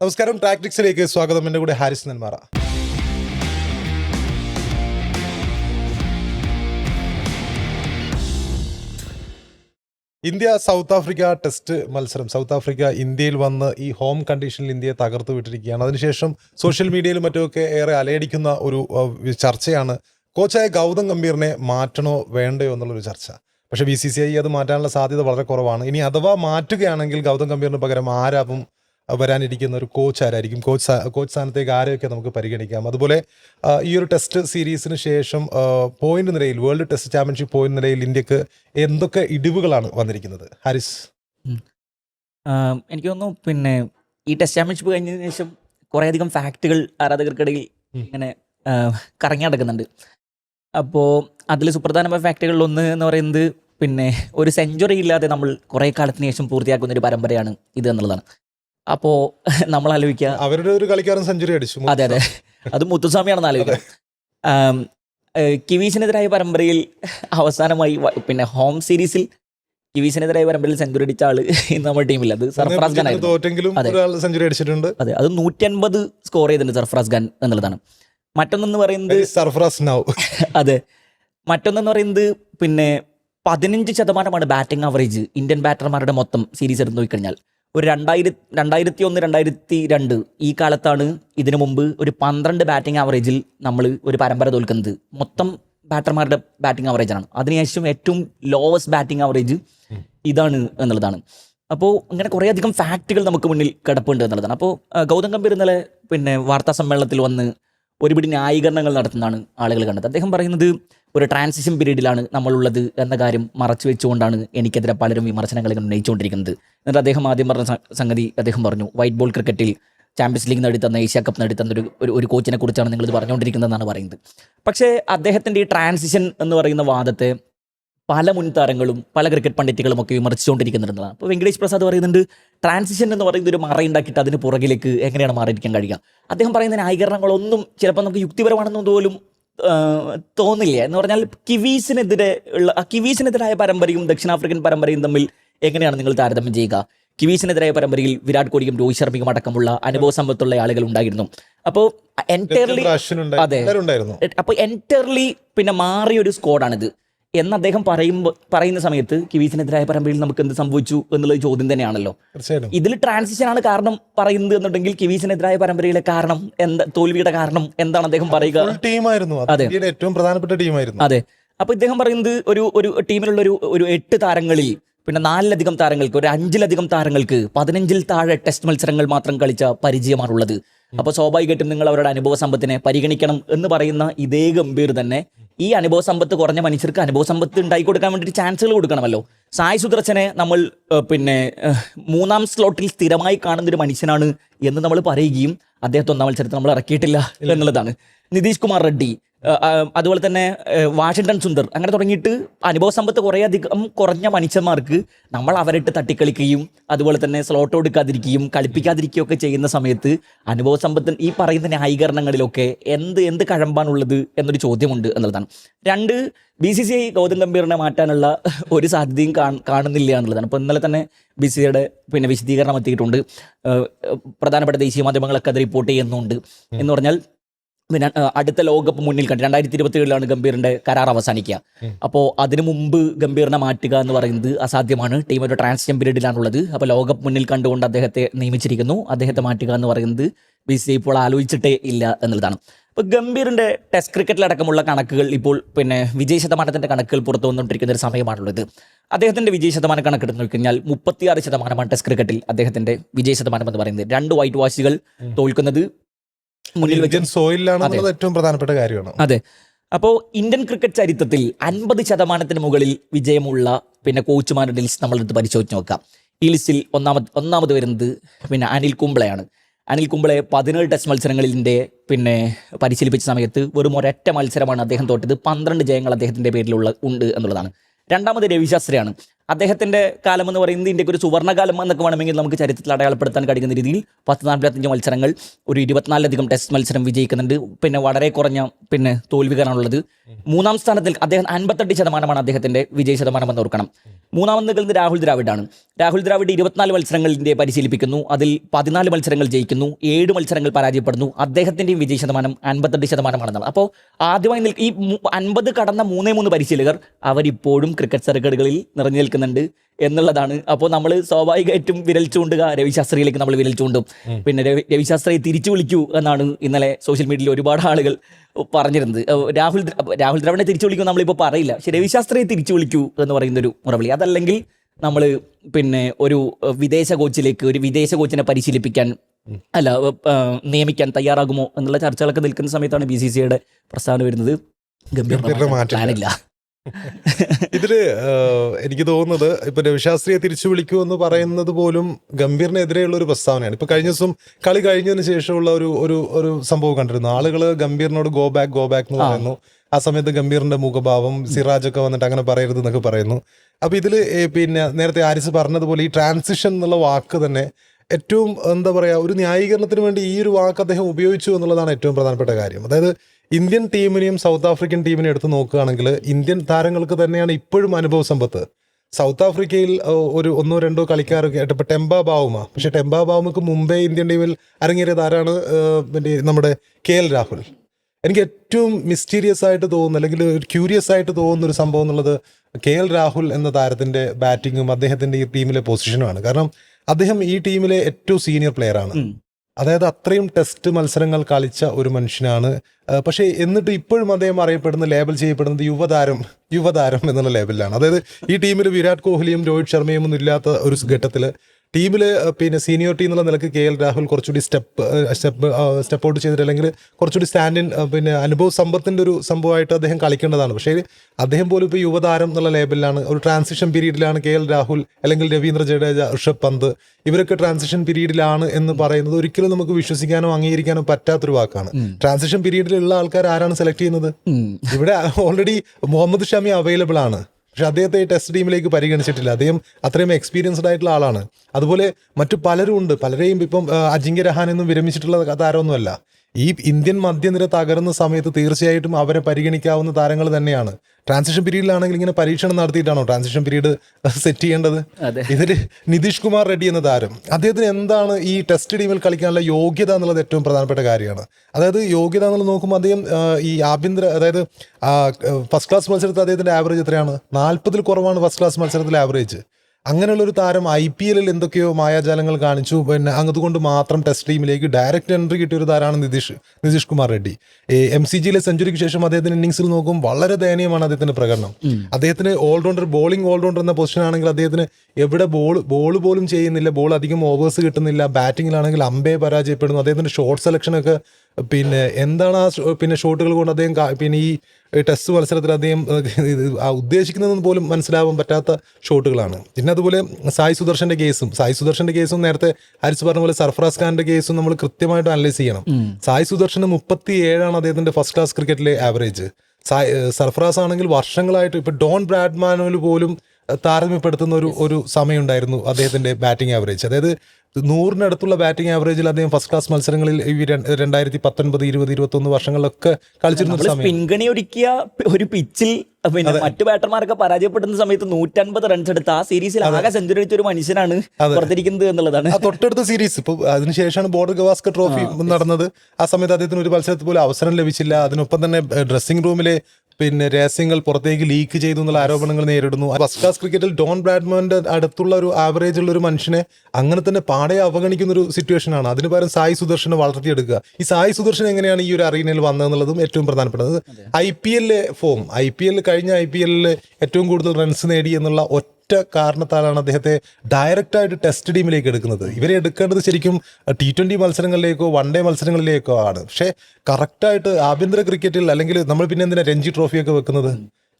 നമസ്കാരം ടാക്ടിക്സിലേക്ക് സ്വാഗതം. എന്റെ കൂടെ Haris Nenmara. India South Africa test മത്സരം. സൗത്ത് ആഫ്രിക്ക ഇന്ത്യയിൽ വന്ന് ഈ ഹോം കണ്ടീഷനിൽ ഇന്ത്യയെ തകർത്ത് വിട്ടിരിക്കുകയാണ്. അതിനുശേഷം സോഷ്യൽ മീഡിയയിലും മറ്റുമൊക്കെ ഏറെ അലയടിക്കുന്ന ഒരു ചർച്ചയാണ്. കോച്ചായ ഗൗതം ഗംഭീറിനെ മാറ്റണോ വേണ്ടയോ എന്നുള്ളൊരു ചർച്ച. പക്ഷേ ബി സി സി ഐ അത് മാറ്റാനുള്ള സാധ്യത വളരെ കുറവാണ്. ഇനി അഥവാ മാറ്റുകയാണെങ്കിൽ ഗൗതം ഗംഭീറിന് പകരം ആരാവും വരാനിരിക്കുന്ന ഒരു കോച്ച് ആരായിരിക്കും? കോച്ച് കോച്ച് സ്ഥാനത്തേക്ക് ആരെയൊക്കെ നമുക്ക് പരിഗണിക്കാം? അതുപോലെ ഈ ഒരു ടെസ്റ്റ് സീരീസിന് ശേഷം പോയിന്റ് നിലയിൽ വേൾഡ് ടെസ്റ്റ് ചാമ്പ്യൻഷിപ്പ് പോയിന്റ് നിലയിൽ ഇന്ത്യയ്ക്ക് എന്തൊക്കെ ഇടിവുകളാണ് വന്നിരിക്കുന്നത്? ഹാരിസ്. എനിക്ക് തോന്നുന്നു പിന്നെ ഈ ടെസ്റ്റ് ചാമ്പ്യൻഷിപ്പ് കഴിഞ്ഞതിന് ശേഷം കുറേയധികം ഫാക്റ്റുകൾ ആരാധകർക്കിടയിൽ ഇങ്ങനെ കറങ്ങി നടക്കുന്നുണ്ട് അപ്പോൾ അതിൽ സുപ്രധാനമായ ഫാക്റ്റുകളിൽ ഒന്ന് എന്ന് പറയുന്നത് പിന്നെ ഒരു സെഞ്ചുറി ഇല്ലാതെ നമ്മൾ കുറേ കാലത്തിന് ശേഷം പൂർത്തിയാക്കുന്ന ഒരു പരമ്പരയാണ് ഇത് എന്നുള്ളതാണ്. അപ്പോൾ നമ്മൾ ആലോചിക്കുക അവരുടെ ഒരു കളിക്കാരൻ സെഞ്ചുറി അടിച്ചു. അതെ അതെ. അത് മുത്തുസ്വാമിയാണെന്ന് ആലോചിക്കുക കിവീസിനെതിരായ പരമ്പരയിൽ അവസാനമായി പിന്നെ ഹോം സീരീസിൽ കിവീസിനെതിരായ പരമ്പരയിൽ സെഞ്ചുറി അടിച്ച ആൾ ഇന്ന് നമ്മുടെ ടീമിൽ അത് സർഫ്രാസ് ഖാൻ ആയിരുന്നു. സെഞ്ചുറി അടിച്ചിട്ടുണ്ട്. അതെ അത് നൂറ്റൻപത് സ്കോർ ചെയ്തിട്ടുണ്ട് സർഫ്രാസ് ഖാൻ എന്നുള്ളതാണ്. മറ്റൊന്നെന്ന് പറയുന്നത് സർഫ്രാസ് നൗ അതെ. മറ്റൊന്നെന്ന് പറയുന്നത് പിന്നെ പതിനഞ്ച് ശതമാനമാണ് ബാറ്റിംഗ് ആവറേജ് ഇന്ത്യൻ ബാറ്റർമാരുടെ മൊത്തം സീരീസ് എടുത്ത് നോക്കിക്കഴിഞ്ഞാൽ ഒരു രണ്ടായിരത്തി രണ്ടായിരത്തി ഒന്ന് രണ്ടായിരത്തി രണ്ട് ഈ കാലത്താണ് ഇതിനു മുമ്പ് ഒരു പന്ത്രണ്ട് ബാറ്റിംഗ് ആവറേജിൽ നമ്മൾ ഒരു പരമ്പര തോൽക്കുന്നത്. മൊത്തം ബാറ്റർമാരുടെ ബാറ്റിംഗ് ആവറേജാണ് അതിനുശേഷം ഏറ്റവും ലോവസ്റ്റ് ബാറ്റിംഗ് ആവറേജ് ഇതാണ് എന്നുള്ളതാണ്. അപ്പോൾ ഇങ്ങനെ കുറേയധികം ഫാക്റ്റുകൾ നമുക്ക് മുന്നിൽ കിടപ്പുണ്ട് എന്നുള്ളതാണ്. അപ്പോൾ ഗൗതം ഗംഭീർ ഇന്നലെ പിന്നെ വാർത്താ സമ്മേളനത്തിൽ വന്ന് ഒരുപിടി ന്യായീകരണങ്ങൾ നടത്തുന്നതാണ് ആളുകൾ കണ്ടത്. അദ്ദേഹം പറയുന്നത് ഒരു ട്രാൻസിഷൻ പീരീഡിലാണ് നമ്മളുള്ളത് എന്ന കാര്യം മറച്ചു വെച്ചുകൊണ്ടാണ് എനിക്കെതിരെ പലരും വിമർശനങ്ങൾ ഇങ്ങനെ ഉന്നയിച്ചുകൊണ്ടിരിക്കുന്നത്. എന്നിട്ട് അദ്ദേഹം ആദ്യം പറഞ്ഞ സംഗതി അദ്ദേഹം പറഞ്ഞു. വൈറ്റ് ബോൾ ക്രിക്കറ്റിൽ ചാമ്പ്യൻസ് ലീഗ് നേടിത്തന്ന ഏഷ്യ കപ്പ് നേടിത്തന്ന ഒരു ഒരു കോച്ചിനെ കുറിച്ചാണ് നിങ്ങളിത് പറഞ്ഞുകൊണ്ടിരിക്കുന്നതെന്നാണ് പറയുന്നത്. പക്ഷേ അദ്ദേഹത്തിന്റെ ഈ ട്രാൻസിഷൻ എന്ന് പറയുന്ന വാദത്തെ പല മുൻ താരങ്ങളും പല ക്രിക്കറ്റ് പണ്ഡിറ്റുകളും ഒക്കെ വിമർശിച്ചുകൊണ്ടിരിക്കുന്നുണ്ടെന്നാണ്. അപ്പോൾ വെങ്കടേഷ് പ്രസാദ് പറയുന്നുണ്ട് ട്രാൻസിഷൻ എന്ന് പറയുന്ന ഒരു മറയുണ്ടാക്കിയിട്ട് അതിന് പുറകിലേക്ക് എങ്ങനെയാണ് മാറിയിരിക്കാൻ കഴിയുക? അദ്ദേഹം പറയുന്ന ന്യായീകരണങ്ങളൊന്നും ചിലപ്പോൾ നമുക്ക് യുക്തിപരമാണെന്ന് പോലും തോന്നില്ല? എന്ന് പറഞ്ഞാൽ കിവീസിനെതിരെ ഉള്ള കിവീസിനെതിരായ പരമ്പരയും ദക്ഷിണാഫ്രിക്കൻ പരമ്പരയും തമ്മിൽ എങ്ങനെയാണ് നിങ്ങൾ താരതമ്യം ചെയ്യുക? കിവീസിനെതിരായ പരമ്പരയിൽ വിരാട് കോഹ്ലിയും രോഹിത് ശർമ്മയും അടക്കമുള്ള അനുഭവ സമ്പത്തുള്ള ആളുകൾ ഉണ്ടായിരുന്നു. അപ്പോൾ എന്റയർലി അതെ. അപ്പോൾ എന്റയർലി പിന്നെ മാറിയൊരു സ്കോഡാണിത് എന്ന് അദ്ദേഹം പറയുമ്പോൾ പറയുന്ന സമയത്ത് കിവീസിനെതിരായ പരമ്പരയിൽ നമുക്ക് എന്ത് സംഭവിച്ചു എന്നുള്ള ചോദ്യം തന്നെയാണല്ലോ. ഇതിൽ ട്രാൻസിഷൻ ആണ് കാരണം പറയുന്നത് എന്നുണ്ടെങ്കിൽ കിവീസിനെതിരായ പരമ്പരയിലെ കാരണം എന്താ തോൽവിയുടെ കാരണം എന്താണ് അദ്ദേഹം പറയുക? ടീമായിരുന്നു അതെ. ഏറ്റവും പ്രധാനപ്പെട്ട ടീമായിരുന്നു അതെ. അപ്പൊ ഇദ്ദേഹം പറയുന്നത് ഒരു ഒരു ടീമിലുള്ള ഒരു ഒരു എട്ട് താരങ്ങളിൽ പിന്നെ നാലിലധികം താരങ്ങൾക്ക് ഒരു അഞ്ചിലധികം താരങ്ങൾക്ക് പതിനഞ്ചിൽ താഴെ ടെസ്റ്റ് മത്സരങ്ങൾ മാത്രം കളിച്ച പരിചയമാണുള്ളത്. അപ്പൊ സ്വാഭാവികമായിട്ടും നിങ്ങൾ അവരുടെ അനുഭവ സമ്പത്തിനെ പരിഗണിക്കണം എന്ന് പറയുന്ന ഇതേ ഗംഭീർ തന്നെ ഈ അനുഭവ സമ്പത്ത് കുറഞ്ഞ മനുഷ്യർക്ക് അനുഭവ സമ്പത്ത് ഉണ്ടായി കൊടുക്കാൻ വേണ്ടിയിട്ട് ചാൻസുകൾ കൊടുക്കണമല്ലോ. സായ് സുദർശനെ നമ്മൾ പിന്നെ മൂന്നാം സ്ലോട്ടിൽ സ്ഥിരമായി കാണുന്ന ഒരു മനുഷ്യനാണ് എന്ന് നമ്മൾ പറയുകയും അദ്ദേഹത്തെ ഒന്നാം മത്സരത്തിൽ നമ്മൾ ഇറക്കിയിട്ടില്ല എന്നുള്ളതാണ്. നിതീഷ് കുമാർ റെഡ്ഡി അതുപോലെ തന്നെ വാഷിംഗ്ടൺ വാഷിങ്ടൺ സുന്ദർ. അങ്ങനെ തുടങ്ങിയിട്ട് അനുഭവ സമ്പത്ത് കുറേയധികം കുറഞ്ഞ മനുഷ്യന്മാർക്ക് നമ്മൾ അവരിട്ട് തട്ടിക്കളിക്കുകയും അതുപോലെ തന്നെ സ്ലോട്ട് കൊടുക്കാതിരിക്കുകയും കളിപ്പിക്കാതിരിക്കുകയും ഒക്കെ ചെയ്യുന്ന സമയത്ത് അനുഭവ സമ്പത്ത് ഈ പറയുന്ന ന്യായീകരണങ്ങളിലൊക്കെ എന്ത് എന്ത് കഴമ്പാണുള്ളത് എന്നൊരു ചോദ്യമുണ്ട് എന്നുള്ളതാണ്. രണ്ട് B C C I Gautam ഗംഭീറിനെ മാറ്റാനുള്ള ഒരു സാധ്യതയും കാണ്- കാണുന്നില്ല എന്നുള്ളതാണ്. അപ്പോൾ ഇന്നലെ തന്നെ ബി സി സിയുടെ പിന്നെ വിശദീകരണം എത്തിയിട്ടുണ്ട്. പ്രധാനപ്പെട്ട ദേശീയ മാധ്യമങ്ങളൊക്കെ അത് റിപ്പോർട്ട് ചെയ്യുന്നുണ്ട്. എന്ന് പറഞ്ഞാൽ പിന്നെ അടുത്ത ലോകകപ്പ് മുന്നിൽ കണ്ട് രണ്ടായിരത്തി ഇരുപത്തി ഏഴിലാണ് ഗംഭീറിന്റെ കരാർ അവസാനിക്കുക. അപ്പോൾ അതിനു മുമ്പ് ഗംഭീറിനെ മാറ്റുക എന്ന് പറയുന്നത് അസാധ്യമാണ്. ടീം ഒരു ട്രാൻസ്ജം പീരീഡിലാണുള്ളത് അപ്പോൾ ലോകകപ്പ് മുന്നിൽ കണ്ടുകൊണ്ട് അദ്ദേഹത്തെ നിയമിച്ചിരിക്കുന്നു. അദ്ദേഹത്തെ മാറ്റുക എന്ന് പറയുന്നത് ബി സി ഇപ്പോൾ ആലോചിച്ചിട്ടേ ഇല്ല എന്നുള്ളതാണ്. അപ്പോൾ ഗംഭീറിന്റെ ടെസ്റ്റ് ക്രിക്കറ്റിലടക്കമുള്ള കണക്കുകൾ ഇപ്പോൾ പിന്നെ വിജയ ശതമാനത്തിന്റെ കണക്കുകൾ പുറത്തു വന്നുകൊണ്ടിരിക്കുന്ന ഒരു സമയമാണുള്ളത്. അദ്ദേഹത്തിന്റെ വിജയ ശതമാനം കണക്കെടുത്ത് നോക്കിക്കഴിഞ്ഞാൽ മുപ്പത്തിയാറ് ശതമാനമാണ് ടെസ്റ്റ് ക്രിക്കറ്റിൽ അദ്ദേഹത്തിന്റെ വിജയ ശതമാനം എന്ന് പറയുന്നത്. രണ്ട് വൈറ്റ് വാഷുകൾ തോൽക്കുന്നത് ഇന്ത്യൻ സോയിലാണ് എന്നുള്ളത് ഏറ്റവും പ്രധാനപ്പെട്ട കാര്യമാണ്. അതെ. അപ്പോൾ ഇന്ത്യൻ ക്രിക്കറ്റ് ചരിത്രത്തിൽ അൻപത് ശതമാനത്തിന് മുകളിൽ വിജയമുള്ള പിന്നെ കോച്ചുമാരുടെ ലിസ്റ്റ് നമ്മളെടുത്ത് പരിശോധിച്ച് നോക്കാം. ഈ ലിസ്റ്റിൽ ഒന്നാമത് ഒന്നാമത് വരുന്നത് പിന്നെ അനിൽ കുംബ്ലയാണ് അനിൽ കുംബ്ലെ പതിനേഴ് ടെസ്റ്റ് മത്സരങ്ങളിന്റെ പിന്നെ പരിശീലിപ്പിച്ച സമയത്ത് വെറും ഒരൊറ്റ മത്സരമാണ് അദ്ദേഹം തോറ്റത്. പന്ത്രണ്ട് ജയങ്ങൾ അദ്ദേഹത്തിന്റെ പേരിലുള്ള ഉണ്ട് എന്നുള്ളതാണ്. രണ്ടാമത് രവിശാസ്ത്രിയാണ്. അദ്ദേഹത്തിന്റെ കാലം എന്ന് പറയുന്നത് ഇന്ത്യയ്ക്ക് ഒരു സുവർണകാലം എന്നൊക്കെ വേണമെങ്കിൽ നമുക്ക് ചരിത്രത്തിൽ അടയാളപ്പെടുത്താൻ കഴിയുന്ന രീതിയിൽ പത്ത് നാൽപ്പത്തഞ്ച് മത്സരങ്ങൾ ഒരു ഇരുപത്തിനാലിലധികം ടെസ്റ്റ് മത്സരം വിജയിക്കുന്നുണ്ട്. പിന്നെ വളരെ കുറഞ്ഞ പിന്നെ തോൽവികളാണുള്ളത്. മൂന്നാം സ്ഥാനത്തിൽ അദ്ദേഹം അൻപത്തെട്ട് ശതമാനമാണ് അദ്ദേഹത്തിന്റെ വിജയ ശതമാനം എന്ന് ഓർക്കണം. മൂന്നാമത് നിൽക്കുന്നത് രാഹുൽ ദ്രാവിഡാണ് രാഹുൽ ദ്രാവിഡ് ഇരുപത്തിനാല് മത്സരങ്ങൾ ഇന്ത്യയെ പരിശീലിപ്പിക്കുന്നു. അതിൽ പതിനാല് മത്സരങ്ങൾ ജയിക്കുന്നു. ഏഴ് മത്സരങ്ങൾ പരാജയപ്പെടുന്നു. അദ്ദേഹത്തിന്റെയും വിജയ ശതമാനം അൻപത്തെട്ട് ശതമാനമാണെന്നാണ്. അപ്പോൾ ആദ്യമായി ഈ അൻപത് കടന്ന മൂന്നേ മൂന്ന് പരിശീലകർ അവരിപ്പോഴും ക്രിക്കറ്റ് സർക്കിളുകളിൽ നിറഞ്ഞു നിൽക്കുന്നുണ്ട് എന്നുള്ളതാണ്. അപ്പോൾ നമ്മൾ സ്വാഭാവികമായിട്ടും വിരൽ ചൂണ്ടുക രവിശാസ്ത്രിയിലേക്ക് നമ്മൾ വിരൽ ചൂണ്ടും. പിന്നെ രവി രവിശാസ്ത്രിയെ തിരിച്ചു വിളിക്കൂ എന്നാണ് ഇന്നലെ സോഷ്യൽ മീഡിയയിൽ ഒരുപാട് ആളുകൾ പറഞ്ഞിരുന്നത്. രാഹുൽ രാഹുൽ ദ്രാവിഡിനെ തിരിച്ചു വിളിക്കൂ നമ്മളിപ്പോൾ പറയില്ല. പക്ഷെ രവിശാസ്ത്രിയെ തിരിച്ചു വിളിക്കൂ എന്ന് പറയുന്ന ഒരു മുറവിളി. അതല്ലെങ്കിൽ നമ്മൾ പിന്നെ ഒരു വിദേശ കോച്ചിലേക്ക് ഒരു വിദേശ കോച്ചിനെ പരിശീലിപ്പിക്കാൻ അല്ല നിയമിക്കാൻ തയ്യാറാകുമോ എന്നുള്ള ചർച്ചകളൊക്കെ നിൽക്കുന്ന സമയത്താണ് ബി സി സിയുടെ പ്രസ്താവന വരുന്നത്. ഗംഭീര പ്ലാനില്ല. ഇതിൽ എനിക്ക് തോന്നുന്നത് ഇപ്പൊ രവിശാസ്ത്രിയെ തിരിച്ചു വിളിക്കൂ എന്ന് പറയുന്നത് പോലും ഗംഭീറിനെതിരെയുള്ള ഒരു പ്രസ്താവനയാണ്. ഇപ്പൊ കഴിഞ്ഞ ദിവസം കളി കഴിഞ്ഞതിന് ശേഷമുള്ള ഒരു ഒരു ഒരു സംഭവം കണ്ടിരുന്നു. ആളുകൾ ഗംഭീറിനോട് ഗോ ബാക്ക് ഗോ ബാക്ക് എന്ന് പറയുന്നു. ആ സമയത്ത് ഗംഭീറിന്റെ മുഖഭാവം സിറാജ് ഒക്കെ വന്നിട്ട് അങ്ങനെ പറയരുത് എന്നൊക്കെ പറയുന്നു. അപ്പൊ ഇതിൽ പിന്നെ നേരത്തെ ആരിസ് പറഞ്ഞതുപോലെ ഈ ട്രാൻസിഷൻ എന്നുള്ള വാക്ക് തന്നെ ഏറ്റവും എന്താ പറയാ ഒരു ന്യായീകരണത്തിന് വേണ്ടി ഈ ഒരു വാക്ക് അദ്ദേഹം ഉപയോഗിച്ചു എന്നുള്ളതാണ് ഏറ്റവും പ്രധാനപ്പെട്ട കാര്യം. അതായത് ഇന്ത്യൻ ടീമിനെയും സൗത്ത് ആഫ്രിക്കൻ ടീമിനെയും എടുത്ത് നോക്കുകയാണെങ്കിൽ ഇന്ത്യൻ താരങ്ങൾക്ക് തന്നെയാണ് ഇപ്പോഴും അനുഭവ സമ്പത്ത്. സൗത്ത് ആഫ്രിക്കയിൽ ഒരു ഒന്നോ രണ്ടോ കളിക്കാരൊക്കെ ആയിട്ട് ഇപ്പൊ ടെമ്പ ബാവുമ. പക്ഷേ ടെമ്പ ബാവുമക്ക് മുംബൈ ഇന്ത്യൻ ടീമിൽ അരങ്ങേറിയ ആരാണ് പിന്നെ നമ്മുടെ കെ എൽ രാഹുൽ. എനിക്ക് ഏറ്റവും മിസ്റ്റീരിയസ് ആയിട്ട് തോന്നുന്ന അല്ലെങ്കിൽ ഒരു ക്യൂരിയസ് ആയിട്ട് തോന്നുന്ന ഒരു സംഭവം എന്നുള്ളത് കെ എൽ രാഹുൽ എന്ന താരത്തിന്റെ ബാറ്റിങ്ങും അദ്ദേഹത്തിന്റെ ഈ ടീമിലെ പൊസിഷനുമാണ്. കാരണം അദ്ദേഹം ഈ ടീമിലെ ഏറ്റവും സീനിയർ പ്ലെയർ ആണ്. അതായത് അത്രയും ടെസ്റ്റ് മത്സരങ്ങൾ കളിച്ച ഒരു മനുഷ്യനാണ്. പക്ഷേ എന്നിട്ട് ഇപ്പോഴും അദ്ദേഹം അറിയപ്പെടുന്ന ലേബൽ ചെയ്യപ്പെടുന്നത് യുവതാരം യുവതാരം എന്നുള്ള ലേബലിലാണ് അതായത് ഈ ടീമിൽ വിരാട് കോഹ്ലിയും രോഹിത് ശർമ്മയും ഒന്നും ഇല്ലാത്ത ഒരു ഘട്ടത്തിൽ ടീമിൽ പിന്നെ സീനിയോറിറ്റി എന്നുള്ള നിലയ്ക്ക് കെ എൽ രാഹുൽ കുറച്ചുകൂടി സ്റ്റെപ്പ് സ്റ്റെപ്പ് സ്റ്റെപ്പ് ഔട്ട് ചെയ്തിട്ട് അല്ലെങ്കിൽ കുറച്ചുകൂടി സ്റ്റാൻഡിൻ പിന്നെ അനുഭവ സമ്പത്തിന്റെ ഒരു സംഭവമായിട്ട് അദ്ദേഹം കളിക്കേണ്ടതാണ്. പക്ഷേ അദ്ദേഹം പോലും ഇപ്പോൾ യുവതാരം എന്നുള്ള ലേബലിലാണ് ഒരു ട്രാൻസിഷൻ പീരീഡിലാണ് കെ എൽ രാഹുൽ അല്ലെങ്കിൽ രവീന്ദ്ര ജഡേജ ഋഷഭ് പന്ത് ഇവരൊക്കെ ട്രാൻസിഷൻ പീരീഡിലാണ് എന്ന് പറയുന്നത് ഒരിക്കലും നമുക്ക് വിശ്വസിക്കാനോ അംഗീകരിക്കാനോ പറ്റാത്തൊരു വാക്കാണ്. ട്രാൻസിഷൻ പീരീഡിലുള്ള ആൾക്കാർ ആരാണ് സെലക്ട് ചെയ്യുന്നത്? ഇവിടെ ഓൾറെഡി മുഹമ്മദ് ഷമി അവൈലബിൾ ആണ്. പക്ഷെ അദ്ദേഹത്തെ ടെസ്റ്റ് ടീമിലേക്ക് പരിഗണിച്ചിട്ടില്ല. അദ്ദേഹം അത്രയും എക്സ്പീരിയൻസ്ഡ് ആയിട്ടുള്ള ആളാണ്. അതുപോലെ മറ്റു പലരും ഉണ്ട് പലരെയും ഇപ്പം അജിങ്ക്യ രഹാൻ എന്നും വിരമിച്ചിട്ടുള്ള താരമൊന്നുമല്ല ഈ ഇന്ത്യൻ മധ്യനിര തകരുന്ന സമയത്ത് തീർച്ചയായിട്ടും അവരെ പരിഗണിക്കാവുന്ന താരങ്ങൾ തന്നെയാണ്. ട്രാൻസിഷൻ പീരീഡിലാണെങ്കിൽ ഇങ്ങനെ പരീക്ഷണം നടത്തിയിട്ടാണോ ട്രാൻസിഷൻ പീരീഡ് സെറ്റ് ചെയ്യേണ്ടത്? ഇതിൽ നിതീഷ് കുമാർ റെഡ്ഡി എന്ന താരം. അദ്ദേഹത്തിന് എന്താണ് ഈ ടെസ്റ്റ് ടീമിൽ കളിക്കാനുള്ള യോഗ്യത എന്നുള്ളത് ഏറ്റവും പ്രധാനപ്പെട്ട കാര്യമാണ്. അതായത് യോഗ്യത എന്നുള്ളത് നോക്കുമ്പോൾ അദ്ദേഹം ഈ ആഭ്യന്തര അതായത് ഫസ്റ്റ് ക്ലാസ് മത്സരത്തിൽ അദ്ദേഹത്തിന്റെ ആവറേജ് എത്രയാണ്? നാൽപ്പതിൽ കുറവാണ് ഫസ്റ്റ് ക്ലാസ് മത്സരത്തിലെ ആവറേജ് അങ്ങനെയുള്ള ഒരു താരം ഐ പി എല്ലിൽ എന്തൊക്കെയോ മായാജാലങ്ങൾ കാണിച്ചു. പിന്നെ അതുകൊണ്ട് മാത്രം ടെസ്റ്റ് ടീമിലേക്ക് ഡയറക്റ്റ് എൻട്രി കിട്ടിയ ഒരു താരമാണ് നിതീഷ് നിതീഷ് കുമാർ റെഡ്ഡി. എം സി ജിയിലെ സെഞ്ചുറിക്ക് ശേഷം അദ്ദേഹത്തിന്റെ ഇന്നിംഗ്സിൽ നോക്കും. വളരെ ദയനീയമാണ് അദ്ദേഹത്തിന്റെ പ്രകടനം. അദ്ദേഹത്തിന് all rounder bowling all rounder എന്ന പൊസിഷൻ ആണെങ്കിൽ അദ്ദേഹത്തിന് എവിടെ ബോൾ ബോൾ പോലും ചെയ്യുന്നില്ല. ബോൾ അധികം ഓവേഴ്സ് കിട്ടുന്നില്ല. ബാറ്റിംഗിലാണെങ്കിൽ അമ്പേ പരാജയപ്പെടുന്നു. അദ്ദേഹത്തിന്റെ ഷോട്ട് സെലക്ഷനൊക്കെ പിന്നെ എന്താണ് ആ പിന്നെ ഷോട്ടുകൾ കൊണ്ട് അദ്ദേഹം പിന്നെ ഈ ടെസ്റ്റ് മത്സരത്തിൽ അദ്ദേഹം ഉദ്ദേശിക്കുന്നതെന്ന് പോലും മനസ്സിലാവാൻ പറ്റാത്ത ഷോട്ടുകളാണ്. പിന്നെ അതുപോലെ സായി സുദർശന്റെ കേസും. സായി സുദർശന്റെ കേസും നേരത്തെ ഹാരിസ് പറഞ്ഞ പോലെ സർഫറാസ് ഖാന്റെ കേസും നമ്മൾ കൃത്യമായിട്ട് അനലൈസ് ചെയ്യണം. സായി സുദർശന് മുപ്പത്തി ഏഴാണ് അദ്ദേഹത്തിന്റെ ഫസ്റ്റ് ക്ലാസ് ക്രിക്കറ്റിലെ ആവറേജ്. സർഫറാസ് ആണെങ്കിൽ വർഷങ്ങളായിട്ട് ഇപ്പൊ ഡോൺ ബ്രാഡ്മാനോൽ പോലും താരതമ്യപ്പെടുത്തുന്ന ഒരു ഒരു സമയമുണ്ടായിരുന്നു അദ്ദേഹത്തിന്റെ ബാറ്റിംഗ് ആവറേജ്. അതായത് നൂറിനടുത്തുള്ള ബാറ്റിംഗ് ആവറേജിൽ അദ്ദേഹം ഫസ്റ്റ് ക്ലാസ് മത്സരങ്ങളിൽ ഈ രണ്ട് രണ്ടായിരത്തി പത്തൊൻപത് ഇരുപത് ഇരുപത്തി ഒന്ന് വർഷങ്ങളിലൊക്കെ കളിച്ചിരുന്ന പിൻഗണി ഒരുക്കിയ ഒരു പിച്ചിൽ പിന്നെ മറ്റു ബാറ്റർമാരൊക്കെ പരാജയപ്പെടുന്ന സമയത്ത് നൂറ്റൻപത് റൺസ് എടുത്ത് ആ സീരീസിൽ ആകെ സെഞ്ചുറി അടിച്ച ഒരു മനുഷ്യനാണ് പുറത്തിരിക്കുന്നത് എന്നുള്ളതാണ്. തൊട്ടടുത്ത സീരീസ് ഇപ്പൊ അതിനുശേഷമാണ് ബോർഡ് ഗവാസ്കർ ട്രോഫി നടന്നത്. ആ സമയത്ത് അദ്ദേഹത്തിന് ഒരു മത്സരത്തിൽ പോലും അവസരം ലഭിച്ചില്ല. അതിനൊപ്പം തന്നെ ഡ്രസ്സിംഗ് റൂമിലെ പിന്നെ രഹസ്യങ്ങൾ പുറത്തേക്ക് ലീക്ക് ചെയ്തു എന്നുള്ള ആരോപണങ്ങൾ നേരിടുന്നു. ഫസ്റ്റ് ക്ലാസ് ക്രിക്കറ്റിൽ ഡോൺ ബ്രാഡ്മോന്റെ അടുത്തുള്ള ഒരു ആവറേജ് ഉള്ള ഒരു മനുഷ്യനെ അങ്ങനെ തന്നെ പാടെ അവഗണിക്കുന്ന ഒരു സിറ്റുവേഷൻ ആണ്. അതിന് പകരം സായി സുദർശനെ വളർത്തിയെടുക്കുക. ഈ സായി സുദർശൻ എങ്ങനെയാണ് ഈ ഒരു അറീനയിൽ വന്നതെന്നുള്ളതും ഏറ്റവും പ്രധാനപ്പെട്ടത്. ഐ പി എല്ലിലെ ഫോം ഐ പി എല്ലിൽ കഴിഞ്ഞ ഐ പി എല്ലിൽ ഏറ്റവും കൂടുതൽ റൺസ് നേടി എന്നുള്ള ഒറ്റ കാരണത്താലാണ് അദ്ദേഹത്തെ ഡയറക്റ്റായിട്ട് ടെസ്റ്റ് ടീമിലേക്ക് എടുക്കുന്നത്. ഇവരെ എടുക്കേണ്ടത് ശരിക്കും ടി ട്വന്റി മത്സരങ്ങളിലേക്കോ വൺ ഡേ മത്സരങ്ങളിലേക്കോ ആണ്. പക്ഷേ കറക്റ്റായിട്ട് ആഭ്യന്തര ക്രിക്കറ്റിൽ അല്ലെങ്കിൽ നമ്മൾ പിന്നെ എന്തിനാ രഞ്ജി ട്രോഫിയൊക്കെ വെക്കുന്നത്?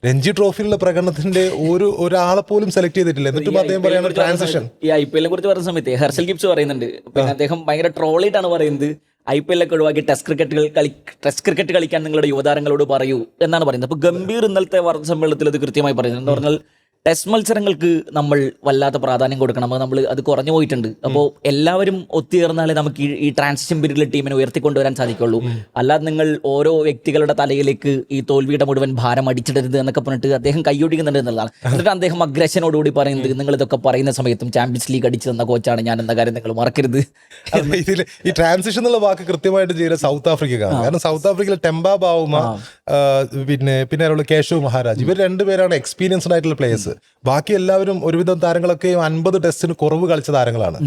രഞ്ജി ട്രോഫിയിലുള്ള പ്രകടനത്തിന്റെ ഒരു ഒരാളെ പോലും സെലക്ട് ചെയ്തിട്ടില്ല. എന്നിട്ടും അദ്ദേഹം പറയുന്ന ട്രാൻസിഷൻ ഈ ഐ പി എല്ലിനെ കുറിച്ച് പറഞ്ഞ സമയത്ത് ഹെർസൽ ഗിപ്സ് പറയുന്നുണ്ട്. പിന്നെ അദ്ദേഹം ഭയങ്കര ട്രോളിട്ടാണ് പറയുന്നത്. ഐ പി എല്ലൊക്കെ ഒഴിവാക്കി ടെസ്റ്റ് ക്രിക്കറ്റുകൾ കളി ടെസ്റ്റ് ക്രിക്കറ്റ് കളിക്കാൻ നിങ്ങളുടെ യുവതാരങ്ങളോട് പറയൂ എന്നാണ് പറയുന്നത്. അപ്പൊ ഗംഭീർ ഇന്നലത്തെ വാർത്താ സമ്മേളനത്തിൽ അത് കൃത്യമായി പറയുന്നത് എന്ന് പറഞ്ഞാൽ ടെസ്റ്റ് മത്സരങ്ങൾക്ക് നമ്മൾ വല്ലാത്ത പ്രാധാന്യം കൊടുക്കണം. നമ്മൾ അത് കുറഞ്ഞു പോയിട്ടുണ്ട്. അപ്പോൾ എല്ലാവരും ഒത്തുചേർന്നാലേ നമുക്ക് ഈ- ട്രാൻസിഷൻ പീരീഡിലെ ടീമിനെ ഉയർത്തിക്കൊണ്ടുവരാൻ സാധിക്കുള്ളൂ. അല്ലാതെ നിങ്ങൾ ഓരോ വ്യക്തികളുടെ തലയിലേക്ക് ഈ തോൽവിയുടെ മുഴുവൻ ഭാരം അടിച്ചിടരുത് എന്നൊക്കെ പറഞ്ഞിട്ട് അദ്ദേഹം കൈയൊടിക്കുന്നുണ്ട് എന്നുള്ളതാണ്. എന്നിട്ട് അദ്ദേഹം അഗ്രഷനോടുകൂടി പറയുന്നത് നിങ്ങൾ ഇതൊക്കെ പറയുന്ന സമയത്തും ചാമ്പ്യൻസ് ലീഗ് അടിച്ചു തന്ന കോച്ചാണ് ഞാൻ എന്ന കാര്യം നിങ്ങൾ മറക്കരുത്. ഇതിൽ ഈ ട്രാൻസിഷൻ എന്നുള്ള വാക്ക് കൃത്യമായിട്ട് ചെയ്യുന്ന സൗത്ത് ആഫ്രിക്കക്കാണ് കാരണം സൗത്ത് ആഫ്രിക്കയിലെ ടെമ്പ ബാവുമ പിന്നെ പിന്നെ കേശവ് മഹാരാജ്. ഇവർ രണ്ടുപേരാണ് എക്സ്പീരിയൻസ്ഡ് ആയിട്ടുള്ള പ്ലേയേഴ്സ് ബാക്കി എല്ലാവരും ഒരുവിധം താരങ്ങളൊക്കെ അൻപത് ടെസ്റ്റിന് കുറവ് കളിച്ച താരങ്ങളാണ്.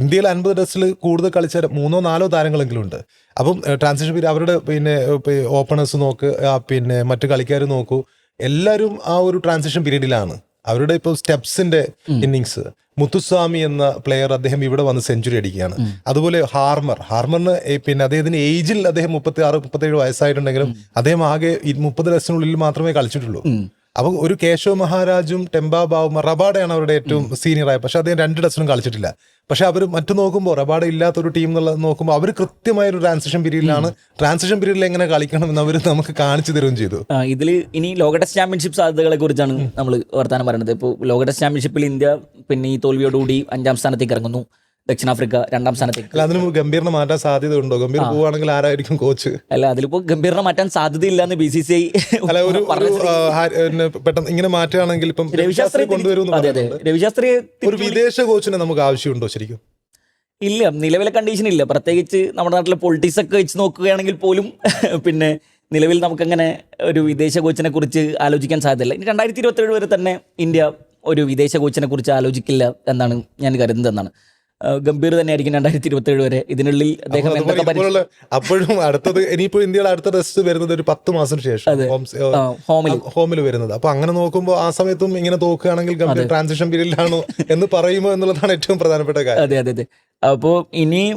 ഇന്ത്യയിൽ അൻപത് ടെസ്റ്റിൽ കൂടുതൽ കളിച്ച മൂന്നോ നാലോ താരങ്ങളെങ്കിലും ഉണ്ട്. അപ്പം ട്രാൻസിഷൻ പീരീഡ് അവരുടെ പിന്നെ ഓപ്പണേഴ്സ് നോക്ക് പിന്നെ മറ്റു കളിക്കാർ നോക്കൂ. എല്ലാവരും ആ ഒരു ട്രാൻസിഷൻ പീരീഡിലാണ് അവരുടെ ഇപ്പോൾ സ്റ്റെപ്സിന്റെ ഇന്നിങ്സ് മുത്തുസ്വാമി എന്ന പ്ലെയർ അദ്ദേഹം ഇവിടെ വന്ന് സെഞ്ചുറി അടിക്കുകയാണ്. അതുപോലെ ഹാർമർ. ഹാർമറിന് പിന്നെ അദ്ദേഹത്തിന്റെ ഏജിൽ അദ്ദേഹം മുപ്പത്തി ആറ് മുപ്പത്തേഴ് വയസ്സായിട്ടുണ്ടെങ്കിലും അദ്ദേഹം ആകെ മുപ്പത് ടെസ്റ്റിനുള്ളിൽ മാത്രമേ കളിച്ചിട്ടുള്ളൂ. അപ്പൊ ഒരു കേശവ മഹാരാജും ടെമ്പാ ബാവും റബാഡയാണ് അവരുടെ ഏറ്റവും സീനിയറായ. പക്ഷെ അദ്ദേഹം രണ്ട് ടെസ്റ്റിനും കളിച്ചിട്ടില്ല. പക്ഷെ അവർ മറ്റു നോക്കുമ്പോൾ റബാഡ ഇല്ലാത്ത ഒരു ടീം എന്നുള്ളത് നോക്കുമ്പോൾ അവർ കൃത്യമായ ഒരു ട്രാൻസിഷൻ പീരീഡിലാണ് ട്രാൻസിഷൻ പീരീഡിൽ എങ്ങനെ കളിക്കണം എന്ന് അവർ നമുക്ക് കാണിച്ചു തരുകയും ചെയ്തു. ഇതിൽ ഇനി ലോക ടെസ്റ്റ് ചാമ്പ്യൻഷിപ്പ് സാധ്യതകളെ കുറിച്ചാണ് നമ്മൾ വർത്താനം പറയുന്നത് ഇപ്പോൾ ലോക ടെസ്റ്റ് ചാമ്പ്യൻഷിപ്പിൽ ഇന്ത്യ പിന്നെ ഈ തോൽവിയോടുകൂടി അഞ്ചാം സ്ഥാനത്തേക്ക് ഇറങ്ങുന്നു. ദക്ഷിണാഫ്രിക്ക രണ്ടാം സ്ഥാനത്തേക്ക്. അല്ല അതിന് ഗംഭീറിനെ മാറ്റാൻ സാധ്യത ഉണ്ടോ ഗംഭീർ പോവുകയാണെങ്കിൽ ആരായിരിക്കും കോച്ച് അല്ല അതിലിപ്പോ ഗംഭീറിനെ മാറ്റാൻ സാധ്യതയില്ല എന്ന് ബി സി സി ഐ ഒരു പെട്ടെന്ന് ഇങ്ങനെ മാറ്റുകയാണെങ്കിൽ ഇപ്പം രവിശാസ്ത്രി കൊണ്ടുവരും അതെ അതെ. രവിശാസ്ത്രി ഒരു വിദേശ കോച്ചിനെ നമുക്ക് ആവശ്യമുണ്ടോ ശരിക്കും? ഇല്ല നിലവിലെ കണ്ടീഷൻ ഇല്ല. പ്രത്യേകിച്ച് നമ്മുടെ നാട്ടിലെ പൊളിറ്റിക്സ് ഒക്കെ വെച്ച് നോക്കുകയാണെങ്കിൽ പോലും പിന്നെ നിലവിൽ നമുക്കങ്ങനെ ഒരു വിദേശ കോച്ചിനെ കുറിച്ച് ആലോചിക്കാൻ സാധ്യതയില്ല. ഇനി രണ്ടായിരത്തി ഇരുപത്തി ഏഴ് വരെ തന്നെ ഇന്ത്യ ഒരു വിദേശ കോച്ചിനെ കുറിച്ച് ആലോചിക്കില്ല എന്നാണ് ഞാൻ കരുതുന്നത് എന്നാണ് ഗംഭീർ തന്നെയായിരിക്കും രണ്ടായിരത്തി ഇരുപത്തി ഏഴ് വരെ. ഇതിനുള്ളിൽ അദ്ദേഹം അപ്പോഴും അടുത്തത് ഇനിയിപ്പോ ഇന്ത്യയുടെ അടുത്ത ടെസ്റ്റ് വരുന്നത് ഒരു പത്ത് മാസം ശേഷം. ഹോമിൽ. ഹോമിൽ വരുന്നത്. അപ്പൊ അങ്ങനെ നോക്കുമ്പോൾ ആ സമയത്തും ഇങ്ങനെ തോക്കുകയാണെങ്കിൽ ഗംഭീർ ട്രാൻസിഷൻ പീരീഡിലാണോ എന്ന് പറയുമോ എന്നുള്ളതാണ് ഏറ്റവും പ്രധാനപ്പെട്ട കാര്യം. അതെ അതെ അതെ. അപ്പോൾ ഇനിയും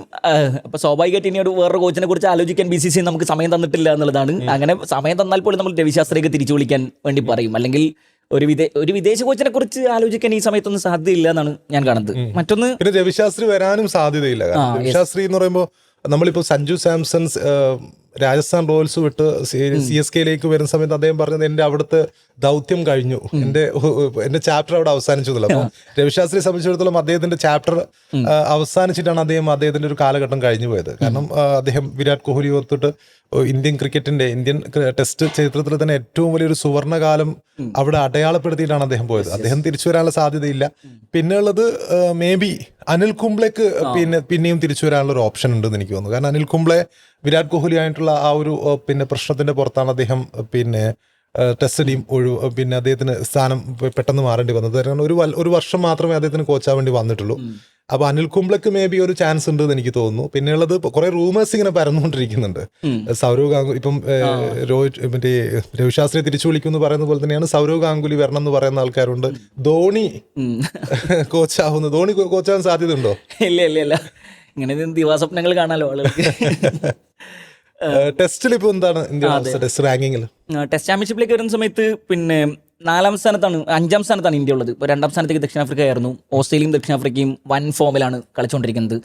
അപ്പോൾ സ്വാഭാവികമായിട്ട് ഇനി ഒരു വേറൊരു കോച്ചിനെ കുറിച്ച് ആലോചിക്കാൻ ബി സി സി നമുക്ക് സമയം തന്നിട്ടില്ല എന്നുള്ളതാണ്. അങ്ങനെ സമയം തന്നാൽ പോലും നമ്മൾ രവിശാസ്ത്രയൊക്കെ തിരിച്ചു വിളിക്കാൻ വേണ്ടി പറയും. അല്ലെങ്കിൽ ഒരു വിദേ ഒരു വിദേശ കോച്ചിനെ കുറിച്ച് ആലോചിക്കാൻ ഈ സമയത്തൊന്നും സാധ്യതയില്ല എന്നാണ് ഞാൻ കാണുന്നത്. മറ്റൊന്ന് പിന്നെ രവിശാസ്ത്രി വരാനും സാധ്യതയില്ല. രവിശാസ്ത്രി എന്ന് പറയുമ്പോൾ നമ്മളിപ്പോ സഞ്ജു സാംസൺസ് രാജസ്ഥാൻ റോയൽസ് വിട്ട് സി എസ് കെയിലേക്ക് വരുന്ന സമയത്ത് അദ്ദേഹം പറഞ്ഞത് എന്റെ അവിടുത്തെ ദൗത്യം കഴിഞ്ഞു. എന്റെ എന്റെ ചാപ്റ്റർ അവിടെ അവസാനിച്ചു എന്നുള്ളത് രവിശാസ്ത്രിയെ സംബന്ധിച്ചിടത്തോളം അദ്ദേഹത്തിന്റെ ചാപ്റ്റർ അവസാനിച്ചിട്ടാണ് അദ്ദേഹം അദ്ദേഹത്തിന്റെ ഒരു കാലഘട്ടം കഴിഞ്ഞു പോയത് കാരണം അദ്ദേഹം വിരാട് കോഹ്ലി ഓർത്തിട്ട് ഇന്ത്യൻ ക്രിക്കറ്റിന്റെ ഇന്ത്യൻ ടെസ്റ്റ് ചരിത്രത്തിൽ തന്നെ ഏറ്റവും വലിയൊരു സുവർണകാലം അവിടെ അടയാളപ്പെടുത്തിയിട്ടാണ് അദ്ദേഹം പോയത്. അദ്ദേഹം തിരിച്ചു വരാനുള്ള സാധ്യതയില്ല. പിന്നെ ഉള്ളത് മേ ബി അനിൽ കുംബ്ലേക്ക് പിന്നെ പിന്നെയും തിരിച്ചു വരാനുള്ള ഒരു ഓപ്ഷൻ ഉണ്ടെന്ന് എനിക്ക് തോന്നുന്നു. കാരണം അനിൽ കുംബ്ലെ വിരാട് കോഹ്ലി ആയിട്ടുള്ള ആ ഒരു പിന്നെ പ്രശ്നത്തിന്റെ പുറത്താണ് അദ്ദേഹം പിന്നെ ടെസ്റ്റ് ടീം ഒഴിവ് പിന്നെ അദ്ദേഹത്തിന് സ്ഥാനം പെട്ടെന്ന് മാറേണ്ടി വന്നത്. കാരണം ഒരു ഒരു വർഷം മാത്രമേ അദ്ദേഹത്തിന് കോച്ചാൻ വേണ്ടി വന്നിട്ടുള്ളൂ. അപ്പൊ അനിൽ കുംബ്ലക്ക് മേ ബി ഒരു ചാൻസ് ഉണ്ട് എന്ന് എനിക്ക് തോന്നുന്നു. പിന്നെയുള്ളത് കുറെ റൂമേഴ്സ് ഇങ്ങനെ പരന്നുകൊണ്ടിരിക്കുന്നുണ്ട്. സൗരവ് ഗാംഗുലി ഇപ്പം രോഹിത് മറ്റേ രവിശാസ്ത്രി തിരിച്ചു വിളിക്കുമെന്ന് പറയുന്ന പോലെ തന്നെയാണ് സൗരവ് ഗാംഗുലി വരണം എന്ന് പറയുന്ന ആൾക്കാരുണ്ട്. ധോണി. കോച്ചാവുന്നു ധോണി കോച്ചാവാൻ സാധ്യത ഉണ്ടോ ഇല്ല ഇല്ല ഇല്ല. ഇങ്ങനെ ദിവാസ്വപ്നങ്ങൾ കാണാലോ ആളുകൾക്ക് ടെസ്റ്റിൽ ഇപ്പൊ എന്താണ് ഇന്ത്യ ടെസ്റ്റ് റാങ്കിങ്ങിൽ. ടെസ്റ്റ് ചാമ്പ്യൻഷിപ്പിലേക്ക് വരുന്ന സമയത്ത് പിന്നെ നാലാം സ്ഥാനത്താണ് അഞ്ചാം സ്ഥാനത്താണ് ഇന്ത്യ ഉള്ളത്. ഇപ്പോൾ രണ്ടാം സ്ഥാനത്തേക്ക് ദക്ഷിണാഫ്രിക്ക ആയിരുന്നു ഓസ്ട്രേലിയയും ദക്ഷിണാഫ്രിക്കയും വൻ ഫോമിലാണ് കളിച്ചുകൊണ്ടിരിക്കുന്നത്.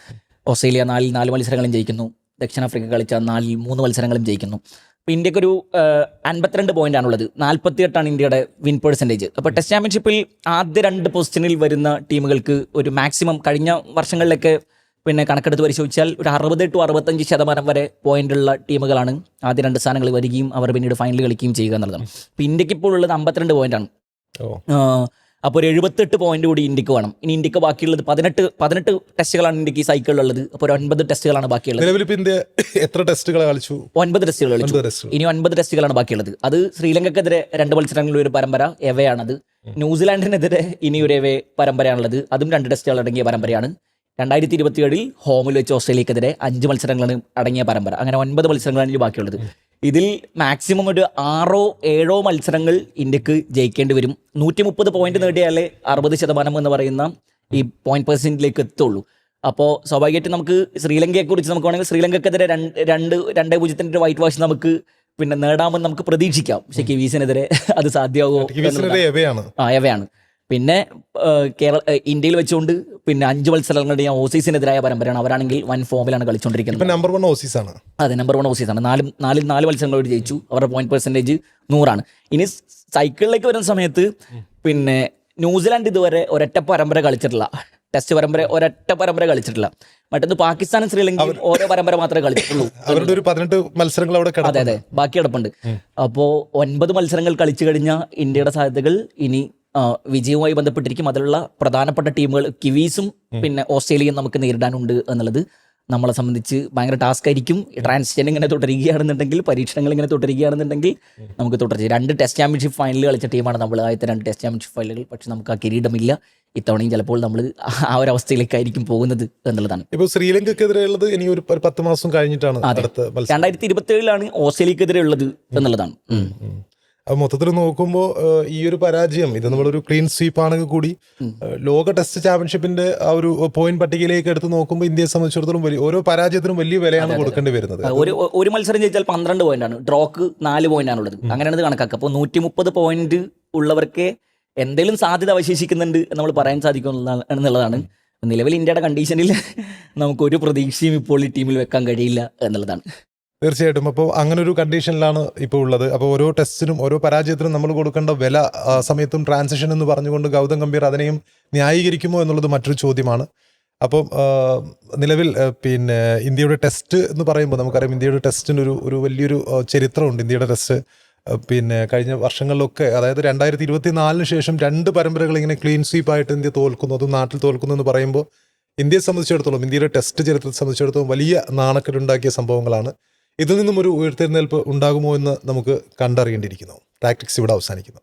ഓസ്ട്രേലിയ നാലിൽ നാല് മത്സരങ്ങളും ജയിക്കുന്നു. ദക്ഷിണാഫ്രിക്ക കളിച്ച നാലിൽ മൂന്ന് മത്സരങ്ങളും ജയിക്കുന്നു. അപ്പോൾ ഇന്ത്യക്കൊരു അൻപത്തിരണ്ട് പോയിന്റ് ആണുള്ളത് നാൽപ്പത്തിയെട്ടാണ് ഇന്ത്യയുടെ വിൻ പെർസെന്റേജ് അപ്പോൾ ടെസ്റ്റ് ചാമ്പ്യൻഷിപ്പിൽ ആദ്യ രണ്ട് പൊസിഷനിൽ വരുന്ന ടീമുകൾക്ക് ഒരു മാക്സിമം കഴിഞ്ഞ വർഷങ്ങളിലൊക്കെ പിന്നെ കണക്കെടുത്ത് പരിശോധിച്ചാൽ ഒരു അറുപത് ടു അറുപത്തഞ്ച് ശതമാനം വരെ പോയിന്റ് ഉള്ള ടീമുകളാണ് ആദ്യ രണ്ട് സ്ഥാനങ്ങൾ വരികയും അവർ പിന്നീട് ഫൈനൽ കളിക്കുകയും ചെയ്യുക എന്നുള്ളതാണ്. അപ്പോൾ ഇന്ത്യയ്ക്ക് ഇപ്പോൾ ഉള്ളത് അമ്പത്തിരണ്ട് പോയിന്റാണ് അപ്പോൾ ഒരു എഴുപത്തെട്ട് പോയിന്റ് കൂടി ഇന്ത്യയ്ക്ക് വേണം. ഇനി ഇന്ത്യയ്ക്ക് ബാക്കിയുള്ളത് പതിനെട്ട് പതിനെട്ട് ടെസ്റ്റുകളാണ് ഇന്ത്യയ്ക്ക് ഈ സൈക്കിളിലുള്ളത് അപ്പോൾ ഒരു ഒൻപത് ടെസ്റ്റുകളാണ് ബാക്കിയുള്ളത്. നിലവിൽ ഇന്ത്യ എത്ര ടെസ്റ്റുകൾ കളിച്ചു? ഒൻപത് ടെസ്റ്റുകൾ കളിച്ചു. ഇനി ഒൻപത് ടെസ്റ്റുകളാണ് ബാക്കിയുള്ളത്. അത് ശ്രീലങ്കക്കെതിരെ രണ്ട് മത്സരങ്ങളിൽ ഒരു പരമ്പര എവയാണത്. ന്യൂസിലാൻഡിനെതിരെ ഇനി ഒരു എവേ പരമ്പരയാണുള്ളത്. അതും രണ്ട് ടെസ്റ്റുകൾ അടങ്ങിയ പരമ്പരയാണ്. രണ്ടായിരത്തി ഇരുപത്തിയേഴിൽ ഹോമിൽ വെച്ച് ഓസ്ട്രേലിയക്കെതിരെ അഞ്ച് മത്സരങ്ങളാണ് അടങ്ങിയ പരമ്പര. അങ്ങനെ ഒൻപത് മത്സരങ്ങളാണ് ഇനി ബാക്കിയുള്ളത്. ഇതിൽ മാക്സിമം ഒരു ആറോ ഏഴോ മത്സരങ്ങൾ ഇന്ത്യയ്ക്ക് ജയിക്കേണ്ടി വരും. നൂറ്റി മുപ്പത് പോയിന്റ് നേടിയാലേ അറുപത് ശതമാനം എന്ന് പറയുന്ന ഈ പോയിന്റ് പെർസെന്റിലേക്ക് എത്തുള്ളൂ. അപ്പോൾ സ്വാഭാവികമായിട്ടും നമുക്ക് ശ്രീലങ്കയെ കുറിച്ച് നമുക്ക് വേണമെങ്കിൽ ശ്രീലങ്കക്കെതിരെ രണ്ട് രണ്ട് രണ്ടേ പൂജ്യത്തിന്റെ ഒരു വൈറ്റ് വാഷ് നമുക്ക് പിന്നെ നേടാമെന്ന് നമുക്ക് പ്രതീക്ഷിക്കാം. പക്ഷേ കിവീസിനെതിരെ അത് സാധ്യമാകുമോ ആ എവയാണ്. പിന്നെ കേരള ഇന്ത്യയിൽ വെച്ചുകൊണ്ട് പിന്നെ അഞ്ച് മത്സരങ്ങളുടെ ഓസീസിനെതിരായ പരമ്പരയാണ്. അവരാണെങ്കിൽ വൻ ഫോമിലാണ് കളിച്ചുകൊണ്ടിരിക്കുന്നത് നമ്പർ വൺ ഓസീസ് ആണ് അതെ നമ്പർ വൺ ഓസീസ് ആണ് നാല് നാല് നാല് മത്സരങ്ങളോട് ജയിച്ചു. അവരുടെ പോയിന്റ് പെർസെന്റേജ് നൂറാണ്. ഇനി സൈക്കിളിലേക്ക് വരുന്ന സമയത്ത് പിന്നെ ന്യൂസിലാൻഡ് ഇതുവരെ ഒരൊറ്റ പരമ്പര കളിച്ചിട്ടില്ല. ടെസ്റ്റ് പരമ്പര ഒരൊറ്റ പരമ്പര കളിച്ചിട്ടില്ല. മറ്റൊന്ന് പാകിസ്ഥാനും ശ്രീലങ്കയും ഓരോ പരമ്പര മാത്രമേ കളിച്ചിട്ടുള്ളൂ. അവരുടെ ഒരു പതിനെട്ട് മത്സരങ്ങൾ അവിടെ അതെ അതെ ബാക്കി കിടപ്പുണ്ട്. അപ്പോൾ ഒൻപത് മത്സരങ്ങൾ കളിച്ചു കഴിഞ്ഞാൽ ഇന്ത്യയുടെ സാധ്യതകൾ ഇനി വിജയവുമായി ബന്ധപ്പെട്ടിരിക്കും. അതിലുള്ള പ്രധാനപ്പെട്ട ടീമുകൾ കിവീസും പിന്നെ ഓസ്ട്രേലിയയും നമുക്ക് നേരിടാനുണ്ട് എന്നുള്ളത് നമ്മളെ സംബന്ധിച്ച് ഭയങ്കര ടാസ്ക് ആയിരിക്കും. ട്രാൻസിഷൻ ഇങ്ങനെ തുടരുകയാണെന്നുണ്ടെങ്കിൽ പരീക്ഷണങ്ങൾ ഇങ്ങനെ തുടരുകയാണെന്നുണ്ടെങ്കിൽ നമുക്ക് തുടർച്ച രണ്ട് ടെസ്റ്റ് ചാമ്പ്യൻഷിപ്പ് ഫൈനൽ കളിച്ച ടീമാണ് നമ്മൾ. ആദ്യത്തെ രണ്ട് ടെസ്റ്റ് ചാമ്പ്യൻഷിപ്പ് ഫൈനലുകൾ പക്ഷെ നമുക്ക് ആ കിരീടമില്ല. ഇത്തവണയും ചിലപ്പോൾ നമ്മൾ ആ ഒരു അവസ്ഥയിലേക്കായിരിക്കും പോകുന്നത് എന്നുള്ളതാണ്. ഇപ്പോൾ ശ്രീലങ്കക്കെതിരെയുള്ളത് ഇനി ഒരു പത്ത് മാസം കഴിഞ്ഞിട്ടാണ് രണ്ടായിരത്തി ഇരുപത്തി ഏഴിലാണ് ഓസ്ട്രേലിയക്കെതിരെ ഉള്ളത് എന്നുള്ളതാണ്. ഉം. ഉം. അപ്പൊ മൊത്തത്തിൽ നോക്കുമ്പോൾ ഈ ഒരു പരാജയം ഇത് നമ്മളൊരു ക്ലീൻ സ്വീപ്പ് ആണെങ്കിൽ കൂടി ലോക ടെസ്റ്റ് ചാമ്പ്യൻഷിപ്പിന്റെ ആ ഒരു പോയിന്റ് പട്ടികയിലേക്ക് എടുത്ത് നോക്കുമ്പോൾ ഇന്ത്യയെ സംബന്ധിച്ചിടത്തോളം വലിയ ഓരോ പരാജയത്തിനും വലിയ വിലയാണ് കൊടുക്കേണ്ടി വരുന്നത്. ഒരു ഒരു മത്സരം ജയിച്ചാൽ പന്ത്രണ്ട് പോയിന്റ് ആണ്. ഡ്രോക്ക് നാല് പോയിന്റ് ആണുള്ളത് അങ്ങനെയാണ് ഇത് കണക്കാക്കുക. അപ്പോൾ നൂറ്റി മുപ്പത് പോയിന്റ് ഉള്ളവർക്ക് എന്തെങ്കിലും സാധ്യത അവശേഷിക്കുന്നുണ്ട് നമ്മൾ പറയാൻ സാധിക്കും എന്നുള്ളതാണ്- എന്നുള്ളതാണ്. നിലവിൽ ഇന്ത്യയുടെ കണ്ടീഷനിൽ നമുക്ക് ഒരു പ്രതീക്ഷയും ഇപ്പോൾ ഈ ടീമിൽ വെക്കാൻ കഴിയില്ല എന്നുള്ളതാണ്. തീർച്ചയായിട്ടും. അപ്പോൾ അങ്ങനെ ഒരു കണ്ടീഷനിലാണ് ഇപ്പോൾ ഉള്ളത്. അപ്പോൾ ഓരോ ടെസ്റ്റിനും ഓരോ പരാജയത്തിനും നമ്മൾ കൊടുക്കേണ്ട വില സമയത്തും ട്രാൻസിഷൻ എന്ന് പറഞ്ഞുകൊണ്ട് ഗൗതം ഗംഭീർ അതിനെയും ന്യായീകരിക്കുമോ എന്നുള്ളത് മറ്റൊരു ചോദ്യമാണ്. അപ്പം നിലവിൽ പിന്നെ ഇന്ത്യയുടെ ടെസ്റ്റ് എന്ന് പറയുമ്പോൾ നമുക്കറിയാം ഇന്ത്യയുടെ ടെസ്റ്റിനൊരു ഒരു വലിയൊരു ചരിത്രമുണ്ട്. ഇന്ത്യയുടെ ടെസ്റ്റ് പിന്നെ കഴിഞ്ഞ വർഷങ്ങളിലൊക്കെ അതായത് രണ്ടായിരത്തി ഇരുപത്തി നാലിന് ശേഷം രണ്ട് പരമ്പരകൾ ഇങ്ങനെ ക്ലീൻ സ്വീപ്പ് ആയിട്ട് ഇന്ത്യ തോൽക്കുന്നു. അതും നാട്ടിൽ തോൽക്കുന്നു എന്ന് പറയുമ്പോൾ ഇന്ത്യയെ സംബന്ധിച്ചിടത്തോളം ഇന്ത്യയുടെ ടെസ്റ്റ് ചരിത്രത്തെ സംബന്ധിച്ചിടത്തോളം വലിയ നാണക്കെട്ടുണ്ടാക്കിയ സംഭവങ്ങളാണ്. ഇതിൽ നിന്നും ഒരു ഉയർത്തെഴുന്നേൽപ്പ് ഉണ്ടാകുമോ എന്ന് നമുക്ക് കണ്ടറിയേണ്ടിയിരിക്കുന്നു. ടാക്ടിക്സ് ഇവിടെ അവസാനിക്കുന്നു.